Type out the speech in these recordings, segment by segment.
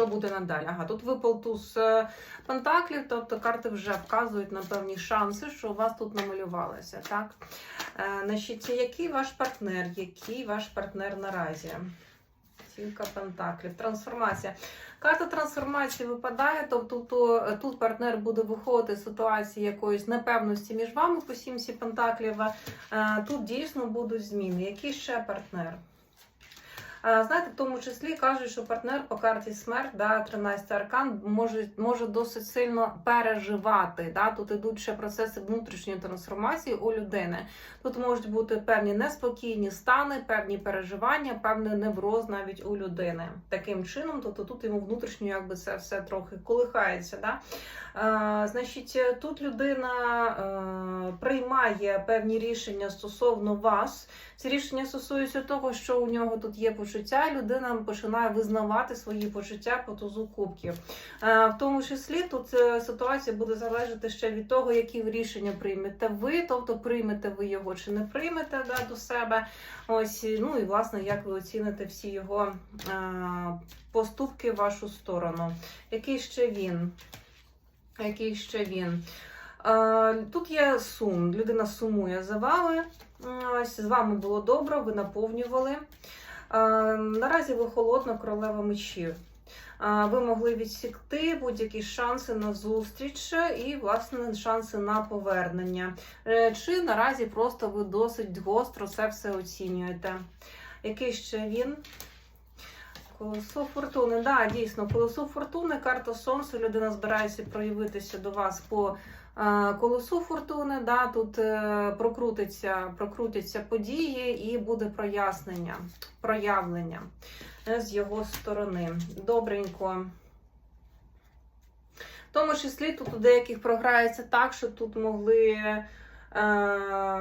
що буде надалі? Ага, тут випав туз е, пентаклів, тобто карти вже вказують на певні шанси, що у вас тут намалювалося. Так? Е, значить, який ваш партнер? Який ваш партнер наразі? Сімка пентаклів, трансформація. Карта трансформації випадає, тобто то, тут партнер буде виходити з ситуації якоїсь непевності між вами по сімсі пентаклів. Е, Тут дійсно будуть зміни. Який ще партнер? Знаєте, в тому числі кажуть, що партнер по карті смерть, да, 13 аркан, може, може досить сильно переживати. Да? Тут ідуть ще процеси внутрішньої трансформації у людини. Тут можуть бути певні неспокійні стани, певні переживання, певний невроз навіть у людини. Таким чином, тобто тут йому внутрішньо якби це все трохи колихається. Да? Е, значить, тут людина е, приймає певні рішення стосовно вас. Ці рішення стосуються того, що у нього тут є почуття, і людина починає визнавати свої почуття по тузу кубків. Е, В тому числі тут е, ситуація буде залежати ще від того, які рішення приймете ви, тобто приймете ви його чи не приймете да, до себе. Ось, ну і власне, як ви оціните всі його е, поступки в вашу сторону. Який ще він? Який ще він? Тут є сум. Людина сумує за вами. Ось з вами було добре, ви наповнювали. Наразі ви холодна королева мечів. Ви могли відсікти будь-які шанси на зустріч і, власне, шанси на повернення. Е, Чи наразі просто ви досить гостро це все оцінюєте? Який ще він? Колесо фортуни. Да, дійсно, колесо фортуни, карта сонця. Людина збирається проявитися до вас по е, колесу фортуни. Да, тут е, прокрутиться, прокрутяться події і буде прояснення, проявлення е, з його сторони. Добренько. В тому числі тут у деяких програється так, що тут могли. Е,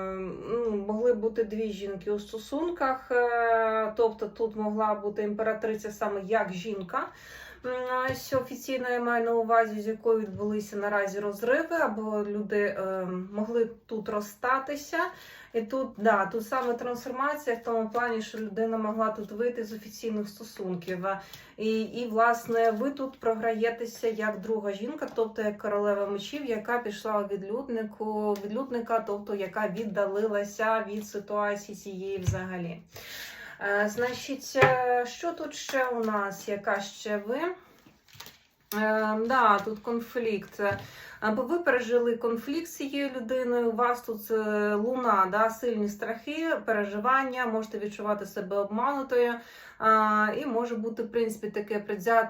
ну, могли бути дві жінки у стосунках, е, тобто тут могла бути імператриця саме як жінка. Ось офіційно я маю на увазі, з якою відбулися наразі розриви, або люди е, могли тут розстатися. І тут, да, тут саме трансформація в тому плані, що людина могла тут вийти з офіційних стосунків. І, і власне, ви тут програєтеся як друга жінка, тобто як королева мечів, яка пішла відлюднику, відлюдника, тобто яка віддалилася від ситуації цієї взагалі. Е, Значить, е, що тут ще у нас? Яка ще ви? Е, да, тут конфлікт. Або ви пережили конфлікт з цією людиною, у вас тут луна, да, сильні страхи, переживання, можете відчувати себе обманутою. І може бути, в принципі, таке предвзяте